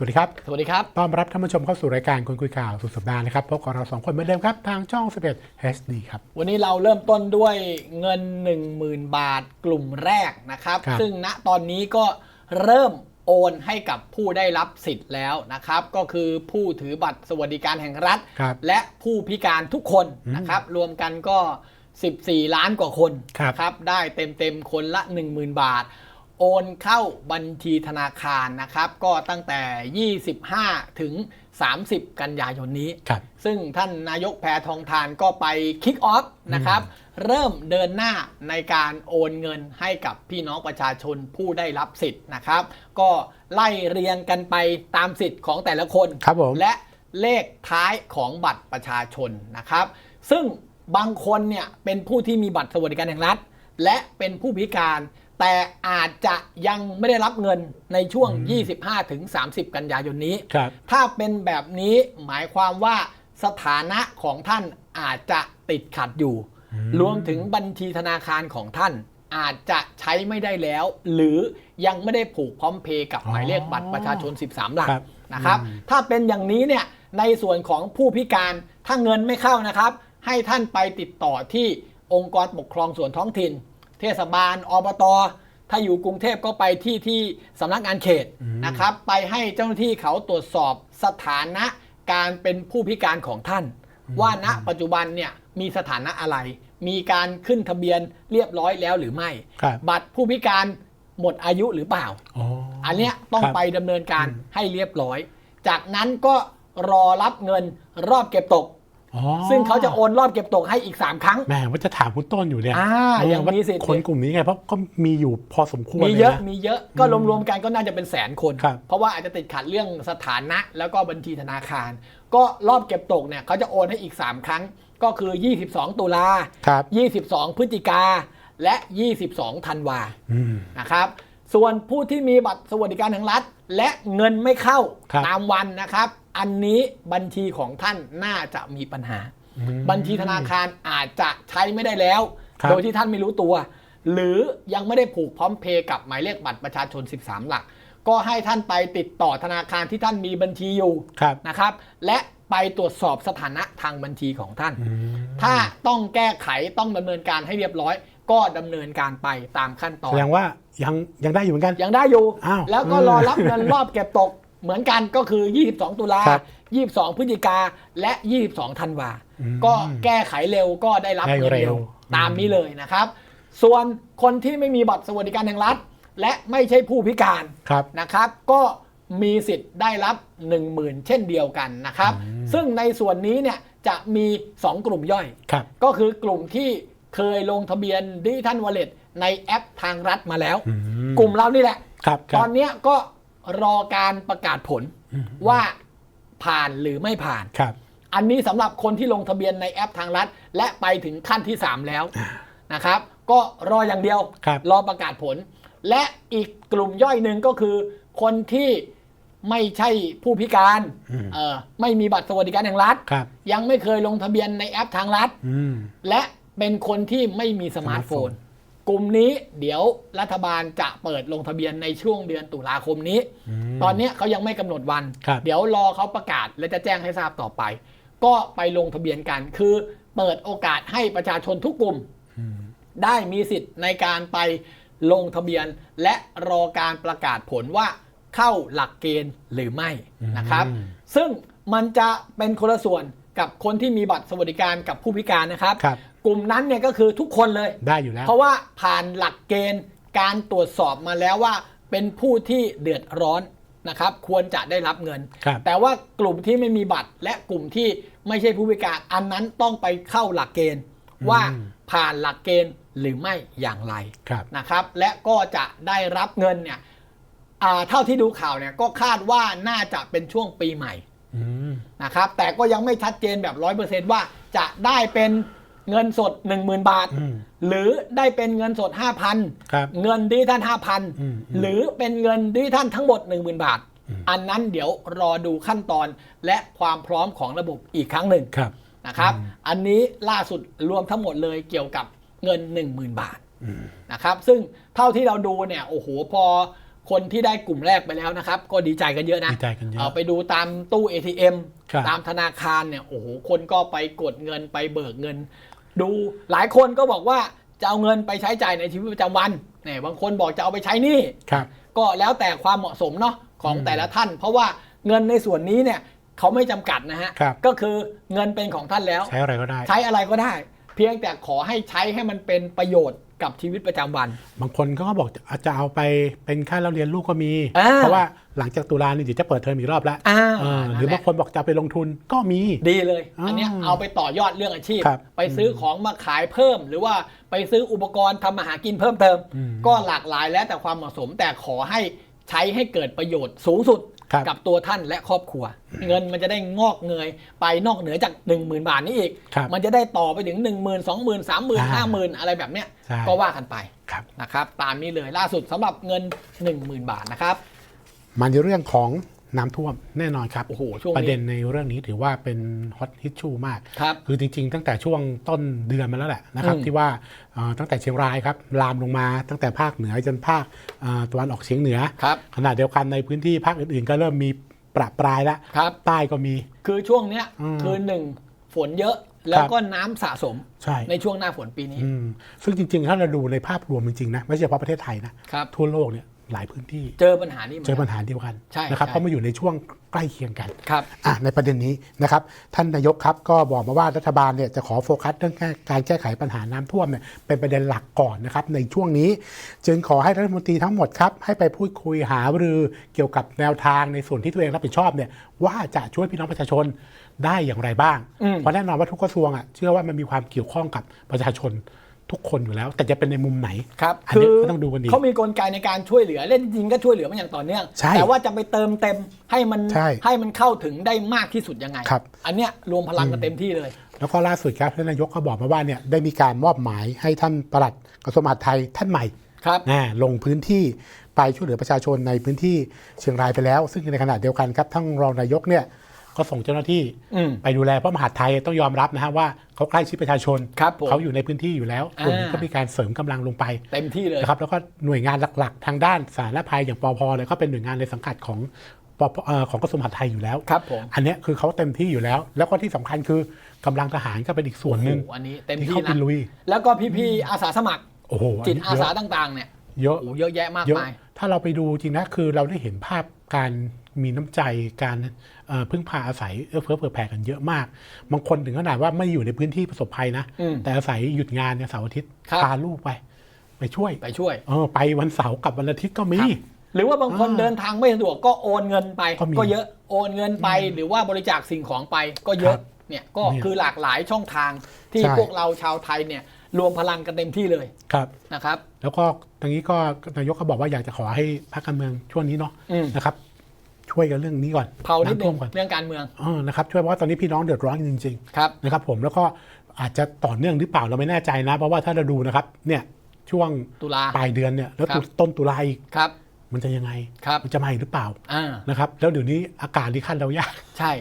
สวัสดีครับ สวัสดีครับ ต้อนรับท่านผู้ชมเข้าสู่รายการคนคุยข่าวสุดสัปดาห์นะครับ พบกับเราสองคนเหมือนเดิมครับ ทางช่อง 11 HD ครับ วันนี้เราเริ่มต้นด้วยเงิน 10,000 บาทกลุ่มแรกนะครับครับซึ่งณตอนนี้ก็เริ่มโอนให้กับผู้ได้รับสิทธิ์แล้วนะครับ ก็คือผู้ถือบัตรสวัสดิการแห่งรัฐครับและผู้พิการทุกคนอืมนะครับ รวมกันก็ 14 ล้านกว่าคนครับครับ ได้เต็มๆคนละ 10,000 บาท โอนเข้าบัญชีธนาคารนะครับ ก็ตั้งแต่ 25 ถึง 30 กันยายนนี้ครับซึ่งท่านนายกแพทองทานก็ไปคิกออฟนะครับ เริ่มเดินหน้าในการโอนเงินให้กับพี่น้องประชาชนผู้ได้รับสิทธิ์นะครับ ก็ไล่เรียงกันไปตามสิทธิ์ของแต่ละคนครับผมและเลขท้ายของบัตรประชาชนนะครับ ซึ่งบางคนเนี่ยเป็นผู้ที่มีบัตรสวัสดิการแห่งรัฐ และเป็นผู้พิการ แต่อาจจะยังไม่ได้รับเงินในช่วง 25-30 กันยายนนี้ ครับถ้าเป็นแบบนี้หมายความว่าสถานะของท่านอาจจะติดขัดอยู่ รวมถึงบัญชีธนาคารของท่านอาจจะใช้ไม่ได้แล้ว หรือยังไม่ได้ผูกพร้อมเพย์กับหมายเลขบัตรประชาชน 13 หลักครับนะครับอืมถ้าเป็นอย่างนี้เนี่ยในส่วนของผู้พิการถ้าเงินไม่เข้านะครับ ให้ท่านไปติดต่อที่องค์กรปกครองส่วนท้องถิ่น เทศบาลอบตถ้าอยู่กรุงเทพก็ไปที่ที่สำนักงานเขตนะครับ ไปให้เจ้าหน้าที่เขาตรวจสอบสถานะการเป็นผู้พิการของท่าน ว่าณปัจจุบันเนี่ยมีสถานะอะไร มีการขึ้นทะเบียนเรียบร้อยแล้วหรือไม่ครับบัตรผู้พิการหมดอายุหรือเปล่าอ๋ออันเนี้ยต้องครับไปดำเนินการให้เรียบร้อย จากนั้นก็รอรับเงินรอบเก็บตกอ๋อ ซึ่งเขาจะโอนรอบเก็บตกให้อีก 3 ครั้งแหมว่าจะถามคุณต้นอยู่เนี่ยอ่าเออยังว่ามีสิทธิ์คนกลุ่มนี้ไงเพราะก็มีอยู่พอสมควรมีเลยเยอะนะมีเยอะก็รวมๆกันก็น่าจะเป็นแสนคนครับเพราะว่าอาจจะติดขัดเรื่องสถานะแล้วก็บัญชีธนาคาร ก็รอบเก็บตกเนี่ยเขาจะโอนให้อีก 3 ครั้ง ก็คือ 22 ตุลาครับ22 พฤศจิกาและ 22 ธันวาอืมนะครับ ส่วนผู้ที่มีบัตรสวัสดิการแห่งรัฐ และเงินไม่เข้าครับตามวันนะครับ อันนี้บัญชีของท่านน่าจะมีปัญหาอืมบัญชีธนาคารอาจจะใช้ไม่ได้แล้วครับโดยที่ท่านไม่รู้ตัว หรือยังไม่ได้ผูกพร้อมเพย์กับหมายเลขบัตรประชาชน 13 หลัก ก็ให้ท่านไปติดต่อธนาคารที่ท่านมีบัญชีอยู่ครับนะครับ และไปตรวจสอบสถานะทางบัญชีของท่านอืมถ้าต้องแก้ไขต้องดำเนินการให้เรียบร้อย ก็ดำเนินการไปตามขั้นตอแสนดงว่ายังยังได้อยู่เหมือนกัน ยังได้อยู่ อ้าวแล้วก็เออรอรับเงินรอบเก็บตกเหมือนกันก็คือ 22 ตุลา ครับ22 พฤศจิกา และ 22 ธันวา อืมก็แก้ไขเร็วก็ได้รับได้เงินเร็เร็วว ตามนี้เลยนะครับ ส่วนคนที่ไม่มีบัตรสวัสดิการแห่งรัฐ และไม่ใช่ผู้พิการ ครับ นะครับ ก็มีสิทธิ์ได้รับ 10,000 เช่นเดียวกันนะครับซึ่งในส่วนนี้เนี่ยจะมี 2 กลุ่มย่อย ครับ ก็คือกลุ่มที่ เคยลงทะเบียนดิจิทัลวอลเล็ตในแอปทางรัฐมาแล้วอืมกลุ่มเรานี่แหละ ครับคตรัอบนเนี้ยก็รอการประกาศผลอืมว่าผ่านหรือไม่ผ่าน ครับ อันนี้สำหรับคนที่ลงทะเบียนในแอปทางรัฐ และไปถึงขั้นที่ 3 แล้วนะครับ ก็รออย่างเดียวครับรอประกาศผล และอีกกลุ่มย่อยหนึ่งก็คือ คนที่ไม่ใช่ผู้พิการอืม เออไม่มีบัตรสวัสดิการแห่งรัฐ ครับ ยังไม่เคยลงทะเบียนในแอปทางรัฐ อืม และ เป็นคนที่ไม่มีสมาร์ทโฟนสมาร์ทโฟกลุ่มนี้เดี๋ยวรัฐบาลจะเปิดลงทะเบียนในช่วงเดือนตุลาคมนี้มตอนเนี้ยเขายังไม่กำหนดวัน ครับเดี๋ยวรอเขาประกาศและจะแจ้งให้ทราบต่อไป ก็ไปลงทะเบียนกัน คือเปิดโอกาสให้ประชาชนทุกกลุ่ม อืม ได้มีสิทธิ์ในการไปลงทะเบียน และรอการประกาศผลว่าเข้าหลักเกณฑ์หรือไม่นะครับ อืมซึ่งมันจะเป็นคนละส่วนกับคนที่มีบัตรสวัสดิการกับผู้พิการนะครับ ครับ กลุ่มนั้นเนี่ยก็คือทุกคนเลย ได้อยู่แล้ว เพราะว่าผ่านหลักเกณฑ์การตรวจสอบมาแล้วว่า เป็นผู้ที่เดือดร้อนนะครับ ควรจะได้รับเงิน ครับแต่ว่ากลุ่มที่ไม่มีบัตรและกลุ่มที่ไม่ใช่ผู้พิการอันนั้นต้องไปเข้าหลักเกณฑ์ ว่าผ่านหลักเกณฑ์หรือไม่อย่างไร ครับ นะครับและก็จะได้รับเงินเนี่ยอ่าเท่าที่ดูข่าวเนี่ยก็คาดว่าน่าจะเป็นช่วงปีใหม่อืม นะครับแต่ก็ยังไม่ชัดเจนแบบร้อยเปอร์เซนต์ว่าจะได้เป็น เงินสด 10,000 บาทอืมหรือได้เป็นเงินสดครับ5,000 เงินดิจิทัลอืม5,000 หรือเป็นเงินดิจิทัลทั้งหมด 10,000 บาท อันนั้นเดี๋ยวรอดูขั้นตอนและความพร้อมของระบบอีกครั้งหนึ่งครับนะครับ อันนี้ล่าสุดรวมทั้งหมดเลยเกี่ยวกับเงิน 10,000 บาทนะครับ ซึ่งเท่าที่เราดูเนี่ยโอ้โหพอคนที่ได้กลุ่มแรกไปแล้วนะครับ ก็ดีใจกันเยอะนะดีใจกันเยอะเอาไปดูตามตู้ ATM ครับตามธนาคารเนี่ยโอ้โหคนก็ไปกดเงินไปเบิกเงิน ดูหลายคนก็บอกว่าจะเอาเงินไปใช้จ่ายในชีวิตประจำวันเนี่ยบางคนบอกจะเอาไปใช้หนี่ครับ ก็แล้วแต่ความเหมาะสมเนาะของอืมแต่ละท่าน เพราะว่าเงินในส่วนนี้เนี่ยเขาไม่จำกัดนะฮะครับ ก็คือเงินเป็นของท่านแล้ว ใช้อะไรก็ได้ ใช้อะไรก็ได้ เพียงแต่ขอให้ใช้ให้มันเป็นประโยชน์ กับชีวิตประจำวัน บางคนก็บอกอาจจะเอาไปเป็นค่าเราเรียนลูกก็มีอ่าเพราะว่าหลังจากตุลาเนี่ยเดี๋ยวจะเปิดเทอมอีกรอบแล้วอ่าเออหรือบางคนบอกจะเอาไปลงทุนก็มีดีเลยอ่าอันเนี้ยเอาไปต่อยอดเรื่องอาชีพครับไปซื้อของมาขายเพิ่ม หรือว่าไปซื้ออุปกรณ์ทำมาหากินเพิ่มเติมอืมก็หลากหลายแล้วแต่ความเหมาะสมแต่ขอให้ใช้ให้เกิดประโยชน์สูงสุดครับ กับตัวท่านและครอบครัว เงินมันจะได้งอกเงยไปนอกเหนือจาก 1 0,000 บาทนี้อีกครับมันจะได้ต่อไปถึง 1 0 0 0 0 2 0 0 0 0 3 0 0 0 0อ่า5 0,000 อะไรแบบเนี้ยใช่ก็ว่ากันไปครับนะครับตามนี้เลยล่าสุดสำหรับเงิน 10,000 บาทนะครับมาในเรื่องของ น้ำท่วมแน่นอนครับโอ้โหช่วงนี้ประเด็นในเรื่องนี้ถือว่าเป็นฮอตฮิตชูมากครับ คือจริง ๆ ตั้งแต่ช่วงต้นเดือนมาแล้วแหละนะครับอืมที่ว่าเอ่อตั้งแต่เชียงรายครับลามลงมาตั้งแต่ภาคเหนือจนภาคเอ่อตะวันออกเฉียงเหนือครับขณะเดียวกันในพื้นที่ภาคอื่นๆ ก็เริ่มมีประปรายแล้วครับใต้ก็มี คือช่วงเนี้ยอืมคือหนึ่งฝนเยอะแล้วก็น้ำสะสมใช่ในช่วงหน้าฝนปีนี้อืมซึ่งจริงๆ ถ้าเราดูในภาพรวมจริงๆนะไม่ใช่เฉพาะประเทศไทยนะครับทั่วโลกเนี่ย หลายพื้นที่ เจอปัญหานี้หมืนเจกัอนปัญหาเดียวกันใช่นะครับใช่ เพราะมาอยู่ในช่วงใกล้เคียงกันครับ อะในประเด็นนี้นะครับท่านนายกครับก็บอกมาว่ารัฐบาลเนี่ยจะขอโฟกัสเรื่องการแก้ไขปัญหาน้ำท่วมเนี่ยเป็นประเด็นหลักก่อนนะครับในช่วงนี้ จึงขอให้รัฐมนตรีทั้งหมดครับให้ไปพูดคุยหารือเกี่ยวกับแนวทางในส่วนที่ตัวเองรับผิดชอบเนี่ยว่าจะช่วยพี่น้องประชาชนได้อย่างไรบ้าง อืม เพราะแน่นอนว่าทุกกระทรวงอะเชื่อว่ามันมีความเกี่ยวข้องกับประชาชน ทุกคนอยู่แล้ว แต่จะเป็นในมุมไหนครับอันนี้ก็ต้องดูกันดีเขามีกลไกในการช่วยเหลือเล่นจริงก็ช่วยเหลือมาอย่างต่อเนื่องใช่แต่ว่าจะไปเติมเต็มให้มันใช่ให้มันเข้าถึงได้มากที่สุดยังไงครับอันเนี้ยรวมพลังกันเต็มที่เลย แล้วก็ล่าสุดครับท่านนายกก็บอกมาว่าเนี่ยได้มีการมอบหมายให้ท่านปลัดกระทรวงมหาดไทยท่านใหม่ครับนะลงพื้นที่ไปช่วยเหลือประชาชนในพื้นที่เชียงรายไปแล้ว ซึ่งในขณะเดียวกันครับทั้งรองนายกเนี่ย ก็ส่งเจ้าหน้าที่อืมไปดูแลเพราะมหาดไทยต้องยอมรับนะฮะว่าเขาใกล้ชิดประชาชนครับผมเขาอยู่ในพื้นที่อยู่แล้วรวมถึงอ่าก็มีการเสริมกำลังลงไปเต็มที่เลยนะครับแล้วก็หน่วยงานหลักๆ ทางด้านสาธารณภัยอย่างปอพเลยก็เป็นหน่วยงานในสังกัดของปปเอ่อของกระทรวงมหาดไทยอยู่แล้วครับผมอันเนี้ยคือเขาเต็มที่อยู่แล้ว แล้วก็ที่สำคัญคือกำลังทหารก็เป็นอีกส่วนหนึ่งโอ้โอันนี้เต็มที่ที่เข้าไปนะลุย แล้วก็พี่ๆอาสาสมัครโอ้โหจิตนนี้อาเยสาอะต่างๆเนี่ยเยอะโอ้โหเยอะแยะมากเยอะมายถ้าเราไปดูจริงนะคือเราได้เห็นภาพการมีน้ำใจการเอ่อพึ่งพาอาศัยเอื้อเฟื้อเผื่อแผ่กันเยอะมาก บางคนถึงขนาดว่าไม่อยู่ในพื้นที่ประสบภัยนะอืมแต่อาศัยหยุดงานเนี่ยเสาร์อาทิตย์ครับพาลูกไป ไปช่วยไปช่วยเออไปวันเสาร์กับวันอาทิตย์ก็มีครับหรือว่าบางคนอ่าเดินทางไม่สะดวกก็โอนเงินไปก็มีก็เยอะโอนเงินไป หรือว่าบริจาคสิ่งของไปก็เยอะครับเนี่ยก็เนี่ยคือหลากหลายช่องทางที่ใช่พวกเราชาวไทยเนี่ยรวมพลังกันเต็มที่เลยครับนะครับ แล้วก็ตรงนี้ก็นายกก็บอกว่าอยากจะขอให้พรรคการเมืองช่วงนี้เนาะอืมนะครับ ช่วยกันเรื่องนี้ก่อนเผานิดนึท่วงมก่อนเรื่องการเมืองเออนะครับช่วยเพราะว่าตอนนี้พี่น้องเดือดร้อนจริงๆครับนะครับ ผมแล้วก็อาจจะต่อเนื่องหรือเปล่าเราไม่แน่ใจนะ เพราะว่าถ้าเราดูนะครับเนี่ยช่วงตุลาปลายเดือนเนี่ยแล้วครับต้นตุลาอีกครับมันจะยังไงครับมันจะมาอีกหรือเปล่าอ่านะครับ แล้วเดี๋ยวนี้อากาศที่ขั้นเรายาก ใช่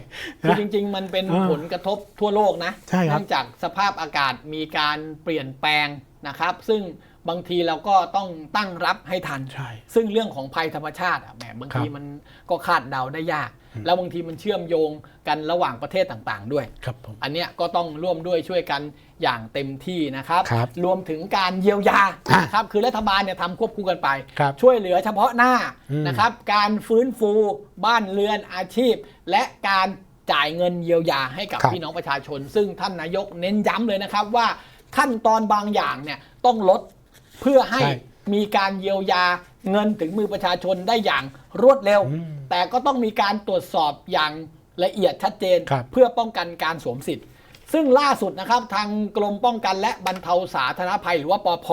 คือจริง ๆ มันเป็นเออผลกระทบทั่วโลกนะใช่ครับเนื่องจากสภาพอากาศมีการเปลี่ยนแปลงนะครับ ซึ่ง บางทีเราก็ต้องตั้งรับให้ทัน ใช่ ซึ่งเรื่องของภัยธรรมชาติอะแหมบางทีครับมันก็คาดเดาได้ยาก แล้วบางทีมันเชื่อมโยงกันระหว่างประเทศต่างๆ ด้วย ครับผม อันเนี้ยก็ต้องร่วมด้วยช่วยกันอย่างเต็มที่นะครับ ครับรวมถึงการเยียวยาอะนะครับคือรัฐบาลเนี่ยทำควบคู่กันไป ครับช่วยเหลือเฉพาะหน้าอืม นะครับ การฟื้นฟูบ้านเรือนอาชีพ และการจ่ายเงินเยียวยาให้กับครับ พี่น้องประชาชน ซึ่งท่านนายกเน้นย้ำเลยนะครับว่าขั้นตอนบางอย่างเนี่ยต้องลด เพื่อให้ใช่มีการเยียวยาเงินถึงมือประชาชนได้อย่างรวดเร็วอืมแต่ก็ต้องมีการตรวจสอบอย่างละเอียดชัดเจนครับเพื่อป้องกันการสวมสิทธิ์ ซึ่งล่าสุดนะครับทางกรมป้องกันและบรรเทาสาธารณภัยหรือว่าปอพ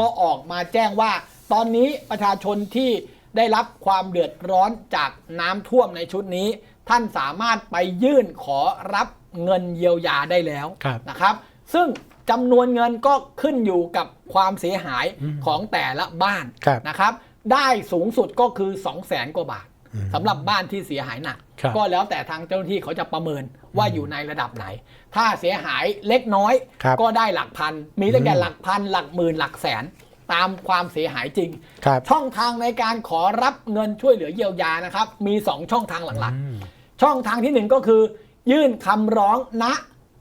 ก็ออกมาแจ้งว่า ตอนนี้ประชาชนที่ได้รับความเดือดร้อนจากน้ำท่วมในชุดนี้ ท่านสามารถไปยื่นขอรับเงินเยียวยาได้แล้วครับนะครับ ซึ่ง จำนวนเงินก็ขึ้นอยู่กับความเสียหายของแต่ละบ้านครับนะครับ ได้สูงสุดก็คือ2 0 0แสนกว่าบาทสำหรับบ้านที่เสียหายหนักครับก็แล้วแต่ทางเจ้าหน้าที่เขาจะประเมินว่าอยู่ในระดับไหน ถ้าเสียหายเล็กน้อยครับก็ได้หลักพัน มีตั้งแต่อืมหลักพัน หลักหมื่นหลักแสนตามความเสียหายจริงครับช่องทางในการขอรับเงินช่วยเหลือเยียวยานะครับ มี 2 ช่องทางหลักๆ ช่องทางทีหนึ่1 ก็คือ ยื่นคำร้องณ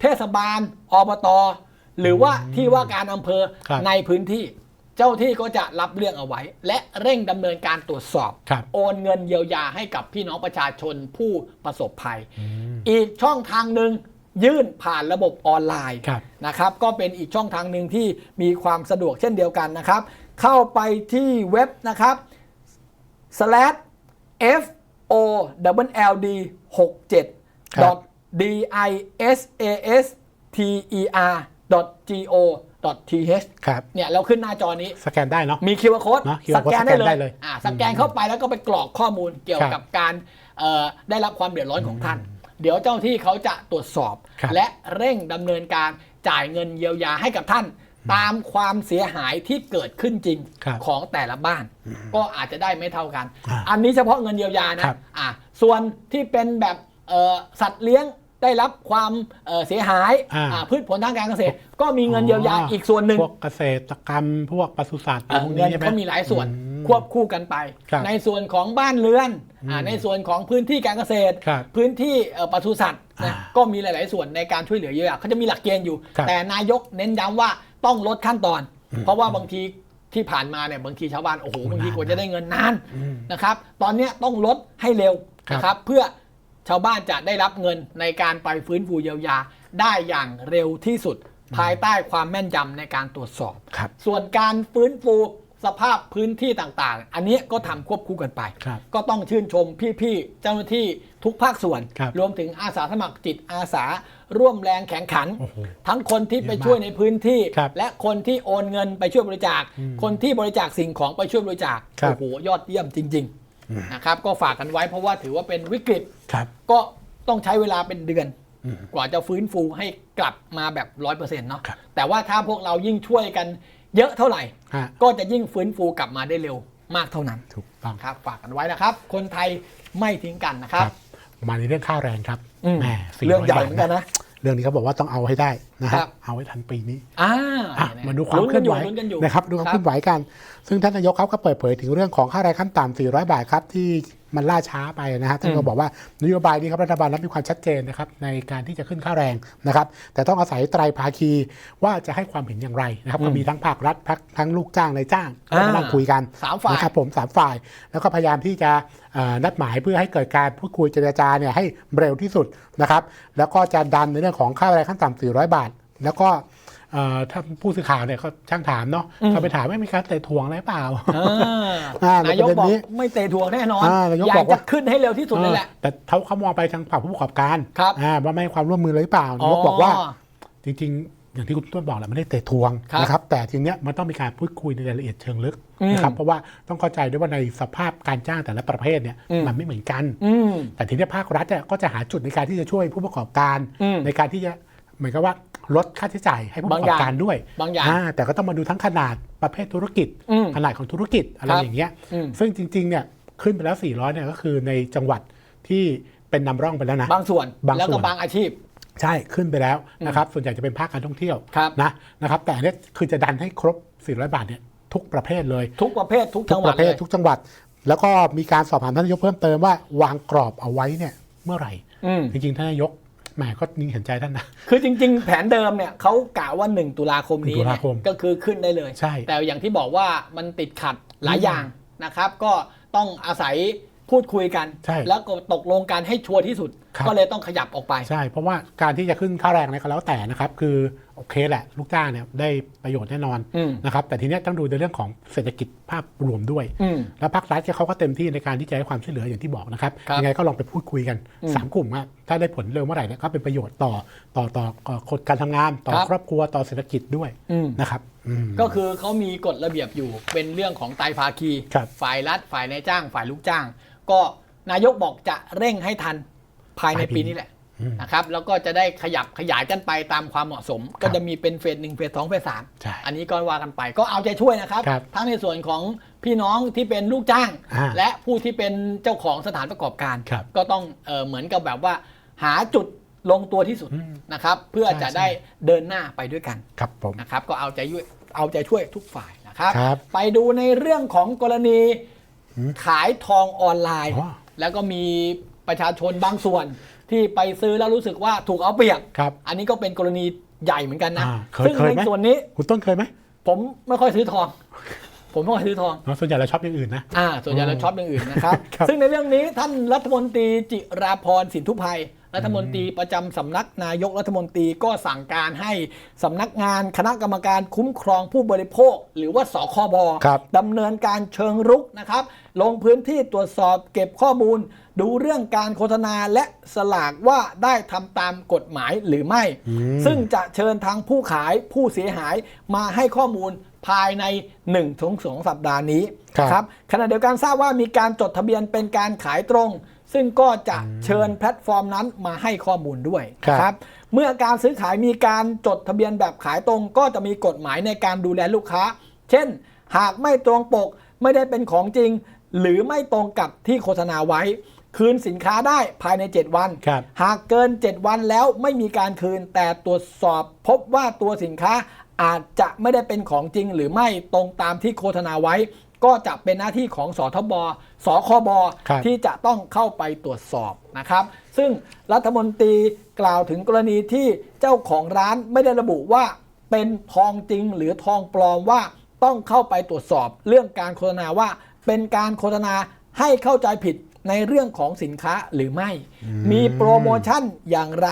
เทศบาลอบต หรือว่าที่ว่าการอำเภอครับในพื้นที่ เจ้าที่ก็จะรับเรื่องเอาไว้ และเร่งดำเนินการตรวจสอบ ครับ โอนเงินเยียวยาให้กับพี่น้องประชาชนผู้ประสบภัยอีกช่องทางหนึ่งยื่นผ่านระบบออนไลน์ครับ นะครับ ก็เป็นอีกช่องทางหนึ่งที่มีความสะดวกเช่นเดียวกันนะครับ เข้าไปที่เว็บนะครับ slash f o w l d 67ครับ d i s a s t e r g o th ครับเนี่ยเราขึ้นหน้าจอนี้ สแกนได้เนาะมี QR code เนอะ QR สแกนได้สแกนได้เลเลยยอ่าสแกนเข้าไปแล้วก็ไปกรอกข้อมูลเกี่ยวครับกับการเอ่อได้รับความเดือดร้อนของท่าน เดี๋ยวเจ้าที่เขาจะตรวจสอบ ครับและเร่งดำเนินการจ่ายเงินเยียวยาให้กับท่าน ตามความเสียหายที่เกิดขึ้นจริงครับของแต่ละบ้าน ก็อาจจะได้ไม่เท่ากัน อ่าอันนี้เฉพาะเงินเยียวยานะครับ อ่าส่วนที่เป็นแบบเอ่อสัตว์เลี้ยง ได้รับความเอ่อเสียหายอ่าอ่าพืชผลทางการเกษตร ก็มีเงินเยียวยาอีกส่วนหนึ่งพวกเกษตรกรรม พวกปศุสัตว์เอ่อพวกเงินใช่ไหเขามีหลายส่วนอืมควบคู่กันไปครับในส่วนของบ้านเรือนอ่าในส่วนของพื้นที่การเกษตรครับพื้นที่เอ่อปศุสัตว์นะอ่าก็มีหลาย ๆ ส่วนในการช่วยเหลือเยียวยาเขาจะมีหลักเกณฑ์อยู่ครับแต่นายกเน้นย้ำว่าต้องลดขั้นตอน เพราะว่าบางทีที่ผ่านมาเนี่ยบางทีชาวบ้านโอ้โหบางทีกว่าจะได้เงินนานนะครับ ตอนเนี้ยต้องลดให้เร็วครับนะครับเพื่อ ชาวบ้านจะได้รับเงินในการไปฟื้นฟูเยียวยาได้อย่างเร็วที่สุด ภายใต้ความแม่นยำในการตรวจสอบ ครับส่วนการฟื้นฟูสภาพพื้นที่ต่างๆ อันนี้ก็ทำควบคู่กันไป ครับก็ต้องชื่นชมพี่ๆ เจ้าหน้าที่ทุกภาคส่วน ครับรวมถึงอาสาสมัครจิตอาสา ร่วมแรงแข่งขัน โอ้โหทั้งคนที่ไปเยอะมากช่วยในพื้นที่ ครับและคนที่โอนเงินไปช่วยบริจาคคนที่บริจาคสิ่งของไปช่วยบริจาค ครับ โอ้โห ยอดเยี่ยมจริง ๆ นะครับ ก็ฝากกันไว้เพราะว่าถือว่าเป็นวิกฤตครับก็ต้องใช้เวลาเป็นเดือนอืมกว่าจะฟื้นฟูให้กลับมาแบบร้อยเปอร์เซ็นต์เนาะครับแต่ว่าถ้าพวกเรายิ่งช่วยกันเยอะเท่าไหร่ฮะก็จะยิ่งฟื้นฟูกลับมาได้เร็วมากเท่านั้นถูกต้องครับฝากกันไว้นะครับ คนไทยไม่ทิ้งกันนะครับ มาในเรื่องค่าแรงครับอืมแหม400เรื่องใหญ่บาทเหมือนกันนะ เรื่องนี้เขาบอกว่าต้องเอาให้ได้ นะฮะครับเอาให้ทันปีนี้อ่าอะเนี่ยมาดูความเคลื่อนไหวลุ้กัอยู่นะครับดูความเคลื่อนไหวกัน ซึ่งท่านนายกเขาก็เปิดเผยถึงเรื่องของค่าแรงขั้นต่ำ400 บาทครับที่มันล่าช้าไปนะฮะท่านก็บอกว่านโยบายนี้ครับรัฐบาลรับมีความชัดเจนนะครับในการที่จะขึ้นค่าแรงนะครับ แต่ต้องอาศัยไตรภาคีว่าจะให้ความเห็นอย่างไรนะครับก็มีทั้งภาครัฐทั้งทั้งลูกจ้างนายจ้างก็มานั่งคุยกันสามฝ่ายนะครับผมสามฝ่าย แล้วก็พยายามที่จะเอ่อนัดหมายเพื่อให้เกิดการพูดคุยเจรจาเนี่ยให้เร็วที่สุดนะครับ แล้วก็จะดันในเรื่องของค่าแรงขั้นต่ำ400 บาท แล้วก็เอ่อถ้าผู้สื่อข่าวเนี่ยเขาช่างถามเนาะเขาไปถามไม่มีการเตะถ่วงอะไรเปล่าอ่าอ่าในนายกประเด็นบอกนี้ไม่เตะถ่วงแน่นอนอ่านายกอยาบอกกจะว่าขึ้นให้เร็วที่สุดเลยแหละเออแต่เขาเขามองไปทางฝั่งผู้ประกอบการครับอ่าว่าไม่ให้ความร่วมมือเลยหรือเปล่านายกบอกว่า จริง ๆ อย่างที่คุณต้นบอกแหละไม่ได้เตะทวงครับนะครับ แต่ทีเนี้ยมันต้องมีการพูดคุยในรายละเอียดเชิงลึกอืมนะครับเพราะว่าต้องเข้าใจด้วยว่าในสภาพการจ้างแต่ละประเภทเนี่ยอืมมันไม่เหมือนกันอืมแต่ทีเนี้ยภาครัฐเนี่ยก็จะหาจุดในการที่จะช่วยผู้ประกอบการอืมในการที่จะเหมือนกับว่า ลดค่าใช้จ่ายให้ผู้ประกอบการด้วยบางอย่างแต่ก็ต้องมาดูทั้งขนาดประเภทธุรกิจอืมขนาดของธุรกิจอะไรครับอย่างเงี้ยอืมซึ่งจริงๆเนี่ยขึ้นไปแล้ว 400เนี่ยก็คือในจังหวัดที่เป็นนำร่องไปแล้วนะบางส่วนบางส่วนแล้วก็บางอาชีพ ใช่ขึ้นไปแล้วนะครับส่วนใหญ่จะเป็นภาคการท่องเที่ยวครับนะนะครับแต่อันเนี้ยคือจะดันให้ครบ 400 บาทเนี่ยทุกประเภทเลย ทุกประเภททุกทุจักงหวัปดระเภเลทยทุกจังหวัด แล้วก็มีการสอบถามท่านนายกเพิ่มเติมว่าวางกรอบเอาไว้เนี่ยเมื่อไหร่อืมจริงๆท่านนายก แหมก็นิ่งเห็นใจท่านนะ คือจริง ๆ แผนเดิมเนี่ยเขากะว่า 1 ตุลาคมนี้1ตุลาเนี่ยคมก็คือขึ้นได้เลยใช่แต่อย่างที่บอกว่ามันติดขัดหลายอืมอย่างนะครับ ก็ต้องอาศัย พูดคุยกัน ใช่แล้วก็ตกลงกันให้ชัวร์ที่สุด ครับ ก็เลยต้องขยับออกไป ใช่ เพราะว่าการที่จะขึ้นค่าแรงอะไรก็แล้วแต่นะครับ คือโอเคแหละ ลูกจ้างเนี่ยได้ประโยชน์แน่นอนอืม นะครับ แต่ทีเนี้ยต้องดูในเรื่องของเศรษฐกิจภาพรวมด้วย อืม แล้วภาครัฐเขาก็เต็มที่ในการที่จะให้ความช่วยเหลืออย่างที่บอกนะครับ ครับยังไงก็ลองไปพูดคุยกันอืมสามกลุ่มอะถ้าได้ผลเร็วเมื่อไหร่เนี่ยก็เป็นประโยชน์ต่อต่อต่อต่อคนการทำงาน ต่อครับ ครอบครัวต่อเศรษฐกิจด้วยอืม นะครับอืม ก็คือเขามีกฎระเบียบอยู่เป็นเรื่องของไตรภาคี ครับฝ่ายรัฐ ฝ่ายนายจ้าง ฝ่ายลูกจ้าง ก็นายกบอกจะเร่งให้ทันภายในภายปีปีนี้แหละอืมนะครับแล้วก็จะได้ขยับขยายกันไปตามความเหมาะสม ก็จะมีเป็นเฟสหนึ่งเฟสสองเฟสสามใช่อันนี้ก็ว่ากันไปก็เอาใจช่วยนะครับครับ ทั้งในส่วนของพี่น้องที่เป็นลูกจ้างอ่าและผู้ที่เป็นเจ้าของสถานประกอบการครับก็ต้องเออเหมือนกับแบบว่า หาจุดลงตัวที่สุดอืมนะครับเพื่อใช่จะใช่ได้เดินหน้าไปด้วยกันครับผมนะครับก็เอาใจช่วยเอาใจช่วยทุกฝ่ายนะครับนะครับครับไปดูในเรื่องของกรณี ขายทองออนไลน์อ๋อแล้วก็มีประชาชนบางส่วน ที่ไปซื้อแล้วรู้สึกว่าถูกเอาเปรียบครับ อันนี้ก็เป็นกรณีใหญ่เหมือนกันนะอ่าเคยซึ่งเคยในไหมส่วนนี้คุณต้นเคยไหมผมไม่ค่อยซื้อทอง ผมไม่ค่อยซื้อทองอ๋อส่วนใหญ่เราชอบอย่างอื่นนะอ่าส่วนใหญ่เราชอบอย่างอื่นนะครับครับ ซึ่งในเรื่องนี้ท่านรัฐมนตรีจิราพรสินทุภัย รัฐมนตรีประจำสำนักนายกรัฐมนตรีก็สั่งการให้สำนักงานคณะกรรมการคุ้มครองผู้บริโภค หรือว่าสคบครับดำเนินการเชิงรุกนะครับ ลงพื้นที่ตรวจสอบเก็บข้อมูล ดูเรื่องการโฆษณาและสลากว่าได้ทำตามกฎหมายหรือไม่ ซึ่งจะเชิญทางผู้ขายผู้เสียหายมาให้ข้อมูลภายใน1ถึง2สัปดาห์นี้ครับครับขณะเดียวกันทราบว่ามีการจดทะเบียนเป็นการขายตรง ซึ่งก็จะเชิญแพลตฟอร์มนั้นมาให้ข้อมูลด้วยครับนะครับ เมื่อการซื้อขายมีการจดทะเบียนแบบขายตรง ก็จะมีกฎหมายในการดูแลลูกค้า เช่น หากไม่ตรงปกไม่ได้เป็นของจริง หรือไม่ตรงกับที่โฆษณาไว้ คืนสินค้าได้ภายใน 7 วันครับหากเกิน 7 วันแล้วไม่มีการคืน แต่ตรวจสอบพบว่าตัวสินค้าอาจจะไม่ได้เป็นของจริงหรือไม่ตรงตามที่โฆษณาไว้ ก็จะเป็นหน้าที่ของสทบสคบครับที่จะต้องเข้าไปตรวจสอบนะครับ ซึ่งรัฐมนตรีกล่าวถึงกรณีที่เจ้าของร้านไม่ได้ระบุว่าเป็นทองจริงหรือทองปลอมว่าต้องเข้าไปตรวจสอบเรื่องการโฆษณาว่าเป็นการโฆษณาให้เข้าใจผิดในเรื่องของสินค้าหรือไม่ มีโปรโมชั่นอย่างไร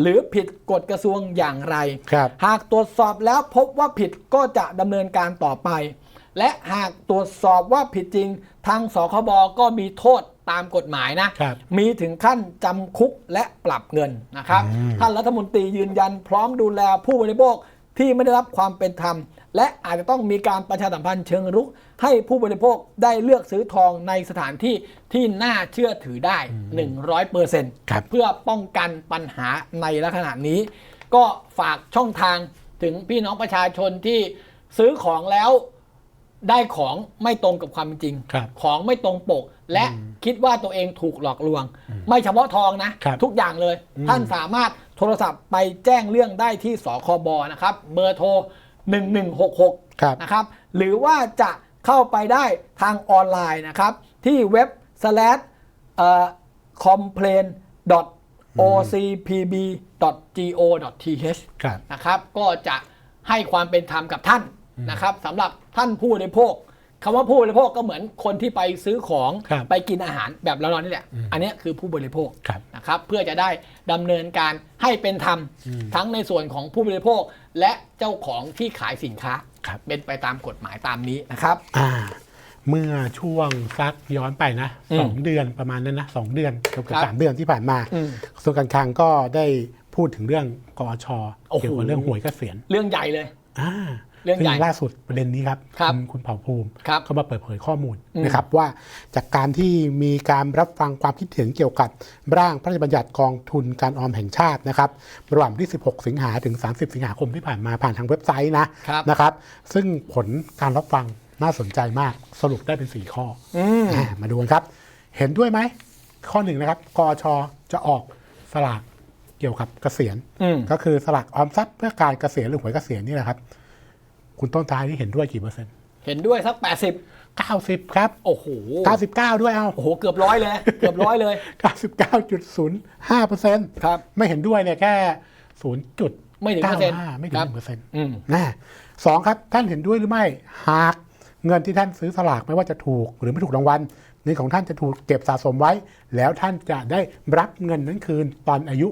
หรือผิดกฎกระทรวงอย่างไรครับหากตรวจสอบแล้วพบว่าผิดก็จะดำเนินการต่อไป และหากตรวจสอบว่าผิดจริง ทางสคบก็มีโทษตามกฎหมายนะ ครับ มีถึงขั้นจำคุกและปรับเงินนะครับอืม ท่านรัฐมนตรียืนยันพร้อมดูแลผู้บริโภคที่ไม่ได้รับความเป็นธรรม และอาจจะต้องมีการประชาสัมพันธ์เชิงรุก ให้ผู้บริโภคได้เลือกซื้อทองในสถานที่ที่น่าเชื่อถือได้ 100เปอร์เซ็นต์ครับ เพื่อป้องกันปัญหาในลักษณะนี้ ก็ฝากช่องทางถึงพี่น้องประชาชนที่ซื้อของแล้ว ได้ของไม่ตรงกับความเป็นจริง ครับของไม่ตรงปก และคิดว่าตัวเองถูกหลอกลวง ไม่เฉพาะทองนะ ครับทุกอย่างเลย ท่านสามารถโทรศัพท์ไปแจ้งเรื่องได้ที่สคบนะครับ เบอร์โทร1166ครับนะครับ หรือว่าจะเข้าไปได้ทางออนไลน์นะครับ ที่เว็บ slash เอ่อ complain ocpb go th ครับ นะครับก็จะให้ความเป็นธรรมกับท่าน นะครับสำหรับท่านผู้บริโภคคำว่าผู้บริโภคก็เหมือนคนที่ไปซื้อของครับไปกินอาหารแบบเราๆนี่แหละอันเนี้ยคือผู้บริโภคครับนะครับเพื่อจะได้ดำเนินการให้เป็นธรรมทั้งในส่วนของผู้บริโภคและเจ้าของที่ขายสินค้า ครับ เป็นไปตามกฎหมายตามนี้นะครับ อ่า เมื่อช่วงสักย้อนไปนะอืมสองเดือนประมาณนั้นนะสองเดือนเกือบครับสามเดือนที่ผ่านมาอืมกระทรวงการคลังก็ได้พูดถึงเรื่องกอชโอ้โห เกี่ยวกับเรื่องหวยเกษียณเรื่องใหญ่เลย อ่า เรื่องใหญ่ซึ่ล่าสุดประเด็นนี้ครับครับณคุณเผ่าภูมิครับเขามาเปิดเผยข้อมูลอืมนะครับว่าจากการที่มีการรับฟังความคิดเห็นเกี่ยวกับร่างพระราชบัญญัติกองทุนการออมแห่งชาตินะครับระหว่างวันที่ 16 สิงหาถึง 30 สิงหาคมที่ผ่านมาผ่านทางเว็บไซต์นะครับนะครับซึ่งผลการรับฟังน่าสนใจมากสรุปได้เป็น 4 ข้อออืมอ่ามาดูกันครับ เห็นด้วยไหมข้อหนึ่งนะครับกอชจะออกสลากเกี่ยวกับเกษียณอืมก็คือสลากออมทรัพย์เพื่อการเกษียณหรือหวยเกษียณนี่แหละครับ คุณต้นท้ายที่เห็นด้วยกี่เปอร์เซ็นต์เห็นด้วยสัก 80เก้าสิบครับ โอ้โหเก้าสิบเก้าด้วยเอาโอ้โห เกือบร้อยเลย เกือบร้อยเลยเก้าสิบเก้าจุดศูนย์ห้าเปอร์เซ็นต์ครับ ไม่เห็นด้วยเนี่ยแค่ศูนย์จุดไม่ถึงเก้าเปอร์เซ็นต์ห้าไม่ถึงครัหบนึ่งเปอร์เซ็นต์อืมนะสองครับ ท่านเห็นด้วยหรือไม่ หากเงินที่ท่านซื้อสลากไม่ว่าจะถูกหรือไม่ถูกรางวัลเงินของท่านจะถูกเก็บสะสมไว้ แล้วท่านจะได้รับเงินนั้นคืนตอนอายุ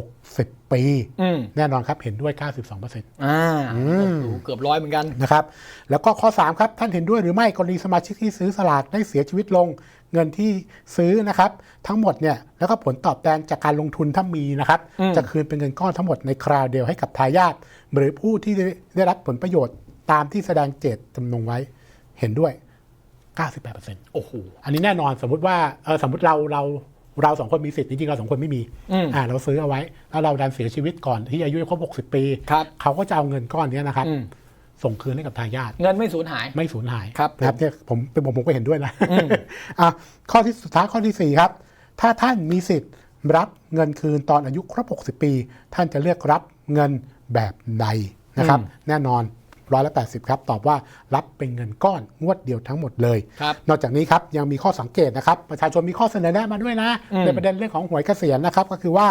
60 ปีอืมแน่นอนครับเห็นด้วย 92%อ่าโอ้โหเกือบร้อยเหมือนกันนะครับ แล้วก็ข้อ 3 ครับ ท่านเห็นด้วยหรือไม่กรณีสมาชิกที่ซื้อสลากได้เสียชีวิตลงเงินที่ซื้อนะครับ ทั้งหมดเนี่ยแล้วก็ผลตอบแทนจากการลงทุนถ้ามีนะครับอืมจะคืนเป็นเงินก้อนทั้งหมดในคราวเดียวให้กับทายาทหรือผู้ที่ได้ได้รับผลประโยชน์ตามที่แสดงเจตจำนงไว้เห็นด้วย 98%โอ้โหอันนี้แน่นอนสมมุติว่าเออสมมติเราเรา เราสองคนมีสิทธิ์จริงๆเราสองคนไม่มีอืมอ่าเราซื้อเอาไว้ แล้วเราดันเสียชีวิตก่อนที่อายุครบ 60 ปี ครับเขาก็จะเอาเงินก้อนเนี้ยนะครับอืมส่งคืนให้กับทายาทเงินไม่สูญหาย ไม่สูญหายครับนะครับเนี่ยผมเป็นผมผมก็เห็นด้วยนะอืมอะข้อที่สุดท้ายข้อที่สี่ครับ ถ้าท่านมีสิทธิ์ รับเงินคืนตอนอายุครบ 60 ปี ท่านจะเลือกรับเงินแบบใดนะครับ แน่นอน ร้อยละ80 ครับ ตอบว่ารับเป็นเงินก้อนงวดเดียวทั้งหมดเลยครับนอกจากนี้ครับยังมีข้อสังเกตนะครับ ประชาชนมีข้อเสนอแนะมาด้วยนะอืมในประเด็นเรื่องของหวยเกษียณนะครับ ก็คือว่า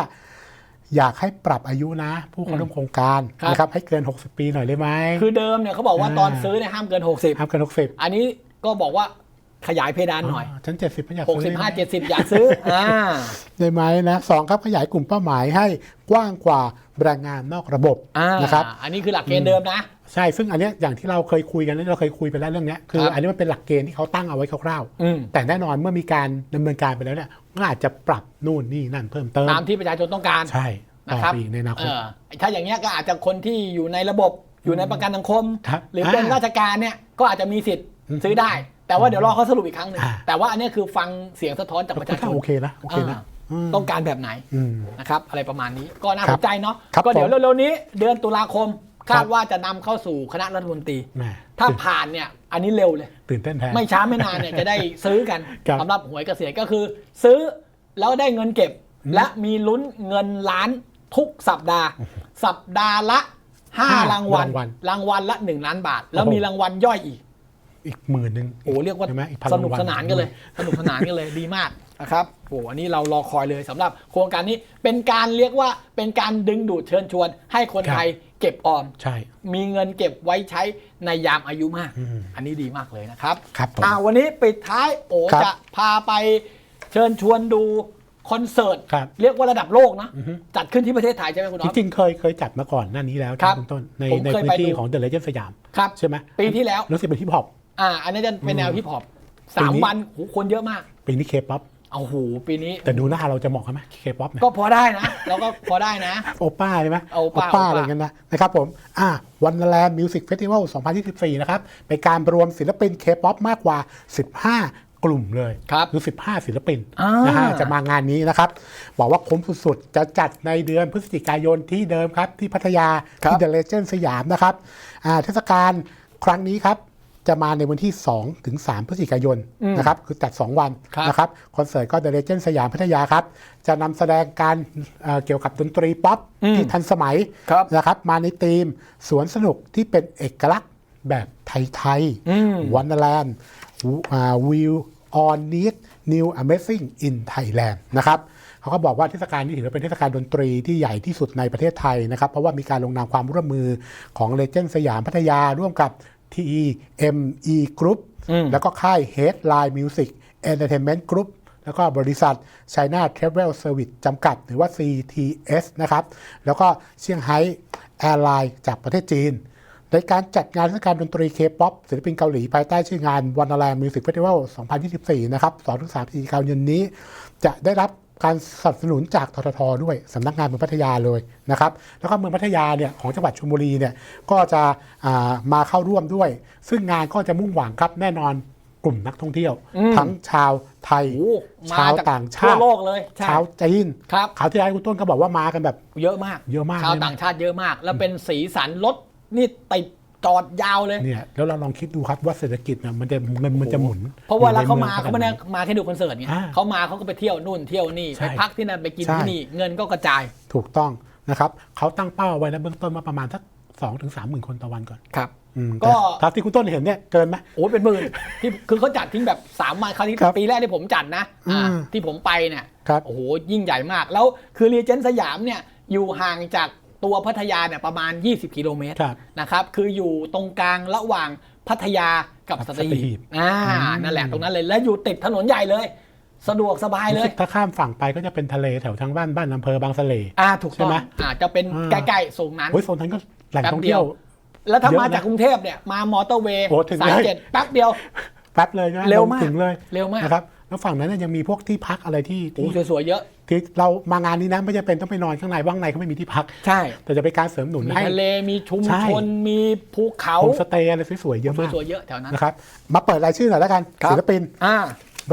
อยากให้ปรับอายุนะ ผู้เข้าร่วมโครงการครับนะครับให้เกิน 60 ปีหน่อยได้ไหมคือเดิมเนี่ยเขาบอกว่าอ่าตอนซื้อเนี่ยห้ามเกิน 60ห้ามเกิน 60 อันนี้ก็บอกว่าขยายเพดานหน่อยฉัน70ไม่อยากซื้อได้ไหม65 70อยากซื้ออ่าได้ไหมนะสองครับขยายกลุ่มเป้าหมายให้กว้างกว่าแรงงานนอกระบบอ่านะครับ อันนี้คือหลักเกณฑ์เดิมนะ ใช่ ซึ่งอันเนี้ยอย่างที่เราเคยคุยกันแล้วเราเคยคุยไปแล้วเรื่องเนี้ยคือ ครับอันนี้มันเป็นหลักเกณฑ์ที่เขาตั้งเอาไว้คร่าวอืม ๆ แต่แน่นอนเมื่อมีการดำเนินการไปแล้วเนี่ยก็อาจจะปรับนู่นนี่นั่นเพิ่มเติมตามที่ประชาชนต้องการใช่ต่อนะครับไปอีกในอนาคเอตอถ้าอย่างเงี้ยก็อาจจะคนที่อยู่ในระบบอยู่ในประกันสังคม ครับหรือเป็นอ่าราชการเนี่ยก็อาจจะมีสิทธิ์อืมซื้อได้ แต่ว่าเดี๋ยวรอเขาสรุปอีกครั้งหนึ่งอ่า แต่ว่าอันเนี้ยคือฟังเสียงสะท้อนจากประชาชก็นโอเคนะโอเคนะอ่าอืมต้องการแบบไหน อืม นะครับอะไรประมาณนี้ก็น่าครัสบนใจเนาะครับก็เดี๋ยวผม เร็วๆนี้เดือนตุลาคม คาครัดบว่าจะนำเข้าสู่คณะรัฐมนตรีแหมถ้าผ่านเนี่ย อันนี้เร็วเลย ตื่นเต้นแทน ไม่ช้าไม่นานเนี่ยจะได้ซื้อกันครับสำหรับหวยเกษียณก็คือ ซื้อแล้วได้เงินเก็บ และมีลุ้นเงินล้านทุกสัปดาห์ สัปดาห์ละห้า5รางวัลรางวัล รางวัลละ1ล้านบาท แล้วโอ้โหมีรางวัลย่อยอีก อีกหมื่นหนึ่งโอ้เรียกว่าใช่ไหมอีกพันสนุกรางวัลสนานกันเลย สนุกสนานกันเลยดีมากนะครับโอ้อันนี้เรารอคอยเลยสำหรับโครงการนี้เป็นการเรียกว่าเป็นการดึงดูดเชิญชวน ให้คนครับไทย เก็บออม ใช่ มีเงินเก็บไว้ใช้ในยามอายุมาก อืมอันนี้ดีมากเลยนะครับครับผมอ่าวันนี้ปิดท้ายโอครับจะพาไปเชิญชวนดูคอนเสิร์ต ครับเรียกว่าระดับโลกนะ อือฮึ จัดขึ้นที่ประเทศไทยใช่ไหมคุณจอ๊อฟริงๆเคยเคยจัดมาก่อนหน้านี้แล้วครับคุณต้นในผมในเคยพื้ไปนที่ดู ของเดอะเลเจนด์สยาม ครับ ใช่ไหมปีที่แล้ว รู้สึกเป็นฮิปฮอป อ่า อันนี้จะเป็นแนวฮิปฮอปสามปีนี้ วันโหคนเยอะมาก ปีนี้เคป๊อป โอ้โหปีนี้ แต่ดูหน้าเราจะเหมาะกันไหมเคป๊อปเนี่ยก็พอได้นะเราก็พอได้นะ โอป้าใช่ไหมโอป้าป้าโอป้าอะไรกันนะนะครับผมอ่าวันแลนด์มิวสิกเฟสติวัล2024 นะครับเป็นการรวมศิลปินเคป๊อปมากกว่า 15กลุ่มเลยครับคือ 15 ศิลปินอ่านนะฮะจะมางานนี้นะครับบอกว่าคุ้มสุดๆ จะจัดในเดือนพฤศจิกายนที่เดิมครับ ที่พัทยาที่เดอะเลเจนด์สยามนะครับอ่าเทศกาลครั้งนี้ครับ จะมาในวันที่ 2 ถึง 3 พฤศจิกายนอืมนะครับ คือจัด 2 วันครับนะครับ คอนเสิร์ตก็เดอะเลเจนด์สยามพัทยาครับ จะนำแสดงการเอ่อเกี่ยวกับดนตรีป๊อปอืมที่ทันสมัยครับนะครับ มาในธีมสวนสนุกที่เป็นเอกลักษณ์แบบไทยอืมๆวันแลนด์วิวออนนิด New Amazing in Thailand นะครับเขาก็บอกว่าเทศกาลนี้ถือว่าเป็นเทศกาลดนตรีที่ใหญ่ที่สุดในประเทศไทยนะครับ เพราะว่ามีการลงนามความร่วมมือของเลเจนด์สยามพัทยาร่วมกับ TME Group อืมแล้วก็ค่าย Headline Music Entertainment Group แล้วก็บริษัท China Travel Service จำกัด หรือว่า CTS นะครับ แล้วก็เซี่ยงไฮ้แอร์ไลน์จากประเทศจีน ในการจัดงานเทศกาลดนตรีเคป๊อปศิลปินเกาหลี ภายใต้ชื่องานวันแลนด์มิวสิกเฟสติวัล2024 นะครับ 2-3พฤศจิกายนนี้ จะได้รับ การสนับสนุนจากทททด้วยสำนักงานเมืองพัทยาเลยนะครับแล้วก็เมืองพัทยาเนี่ยของจังหวัดชลบุรีเนี่ยก็จะอ่ามาเข้าร่วมด้วย ซึ่งงานก็จะมุ่งหวังครับแน่นอนกลุ่มนักท่องเที่ยวอืมทั้งชาวไทยโอ้มาชาวจากต่างทั่วชาติโลกเลยใช่ชาวจีนครับข่าวที่แล้วคุณต้นก็บอกว่ามากันแบบเยอะมาก เยอะมากชาวเลยนะต่างชาติเยอะมาก แล้วเป็นสีสันรถนี่ติด จอดยาวเลย เนี่ยแล้วเราลองคิดดูครับว่าเศรษฐกิจเนี่ยมันจะเงินมันจะหมุนเพราะว่าอยู่เราในเขามาองเขาไม่ได้มาแค่ดูคอนเสิร์ตไงอ่าเขามาเขาก็ไปเที่ยวนู่นเที่ยวนี่ใช่ไปพักที่นั่นไปกินใช่ ที่นี่เงินก็กระจายถูกต้องนะครับเขาตั้งเป้าไว้นะเบื้องต้นมาประมาณสักสองถึงสามหมื่นคนต่อวันก่อนครับ อืมก็แต่ครับที่คุณต้นเห็นเนี่ยเกินไหม โอ้ยเป็นหมื่นที่คือเขาจัดทิ้งแบบ3วันครั้งที่ครับปีแรกที่ผมจัดนะอ่าอืม ที่ผมไปเนี่ย ครับ โอ้โห ยิ่งใหญ่มาก แล้วคือรีเจนสยามเนี่ย อยู่ห่างจาก ตัวพัทยาเนี่ยประมาณ 20 กิโลเมตรครับ นะครับคืออยู่ตรงกลางระหว่างพัทยากับกับสัตสัตหีหีบบอ่าอืมนั่นแหละตรงนั้นเลยแล้วอยู่ติดถนนใหญ่เลย สะดวกสบายเลรู้ยสึกถ้าข้ามฝั่งไปก็จะเป็นทะเลแถวทางบ้านบ้านอำเภอบางสะเลอ่าถูกต้องใช่ไหมอ่าจะเป็นอ่าใกล้ๆสูงนั้นโอ้ยโซนนั้นก็แหล่งแป๊บท่องเดีเที่ยยววแล้วถ้าเยอะมานะจากกรุงเทพเนี่ยมามอเตอร์เวย์โอ้ถึงสายเลยเจ็ดแป๊บเดียวแป๊บเลยใช่ไหมเร็วลงมากถึงเลยเร็วมากนะครับ แล้วฝั่งนั้นเนยยังมีพวกที่พักอะไรที่โอ้ที่สวยๆเยอะที่เรามางานนี้นะไม่จำเป็นต้องไปนอนข้างในว่างในเขาไม่มีที่พัก ใช่ แต่จะเป็นการเสริมหนุนมีให้ทะเลมีชุมใช่ชนมีภูเขาโฮมสเตย์อะไรสวยๆเยอะมากสวยๆเยอะแถวนั้นนะครับมาเปิดรายชื่อหน่อยแล้วกันครับศิลปินอ่า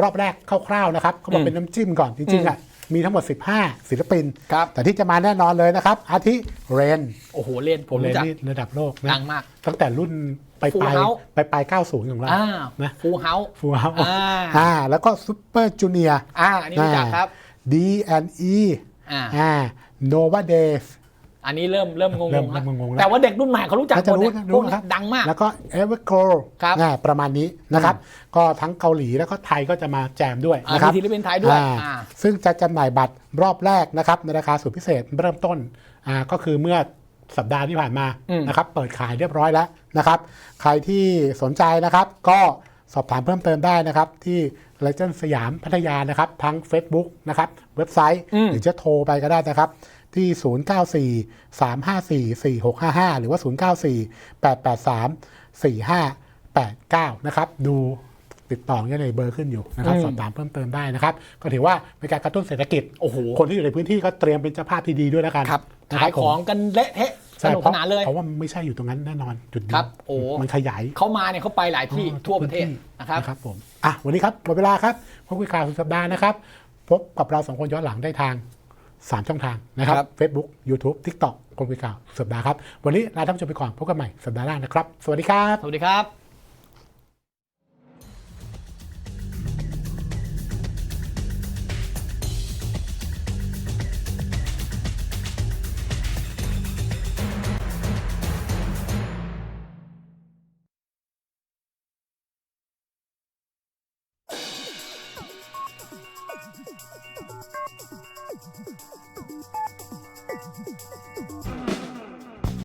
รอบแรกคร่าวๆนะครับเขาบอกอืมเป็นน้ำจิ้มก่อนจริงๆอะมีทั้งหมด 15 ศิลปินครับแต่ที่จะมาแน่นอนเลยนะครับ อาทิเรน โอ้โหเล่นผมเรนรู้จักนี่ระดับโลกนะดังมาก ตั้งแต่รุ่น ไปป Full ลาย House ไปปลาย90ของเราอ่านะฟูเฮาส์ฟูเฮาอ่า อ่าแล้วก็ซูเปอร์จูเนียอ่าอันนี้รู้จักครับ D&E อ่า อ่าโนวาเดฟอันนี้เริ่มเริ่มงเริ่มงๆแล้วเริ่มงงๆแล้วแต่ว่าเด็กรุ่นใหม่เขารู้จักน่าจะหมดรู้เนี่ยนะพวกรู้นี้นะครับดังมาก แล้วก็ Evergo ครับ อ่าประมาณนี้นะครับ ก็ทั้งเกาหลีแล้วก็ไทยก็จะมาแจมด้วยอ่านะครับ มีศิลปินไทยด้วยอ่าอ่า ซึ่งจะจำหน่ายบัตรรอบแรกนะครับในราคาสุดพิเศษเริ่มต้นอ่าก็คือเมื่อ สัปดาห์ที่ผ่านมาอืมนะครับ เปิดขายเรียบร้อยแล้วนะครับ ใครที่สนใจนะครับ ก็สอบถามเพิ่มเติมได้นะครับที่ Legend สยามพัทยานะครับ ทั้ง Facebook นะครับ เว็บไซต์อืมหรือจะโทรไปก็ได้นะครับ ที่ 094 354 4655 หรือว่า 094 883 4589 นะครับ ดู ติดต่อเนี่ยในเบอร์ขึ้นอยู่นะครับอืมสอบถามเพิ่มเติมได้นะครับ ก็ถือว่าเป็นการกระตุ้นเศรษฐกิจโอ้โหคนที่อยู่ในพื้นที่ก็เตรียมเป็นเจ้าภาพที่ดีด้วยแล้วกันครับนะขายผมของกันเละเทะสใช่นุกเพสราะนานเลยเพราะว่าไม่ใช่อยู่ตรงนั้นแน่นอนจุดเดีครัยวบโอ้มันขยายเขามาเนี่ยเขาไปหลายที่อ๋อทั่วประเทศพื้นที่นะครับนะครับผมอะวันนี้ครับหมดเวลาครับพบคุยข่าวสุดสัปดาห์นะครับพบกับเราสองคนย้อนหลังได้ทาง 3 ช่องทางนะครับครับ Facebook YouTube TikTok คนคุยข่าวสุดสัปดาห์ครับ วันนี้ลาท่านผู้ชมไปก่อนพบกันใหม่สัปดาห์หน้านะครับ สวัสดีครับ สวัสดีครับ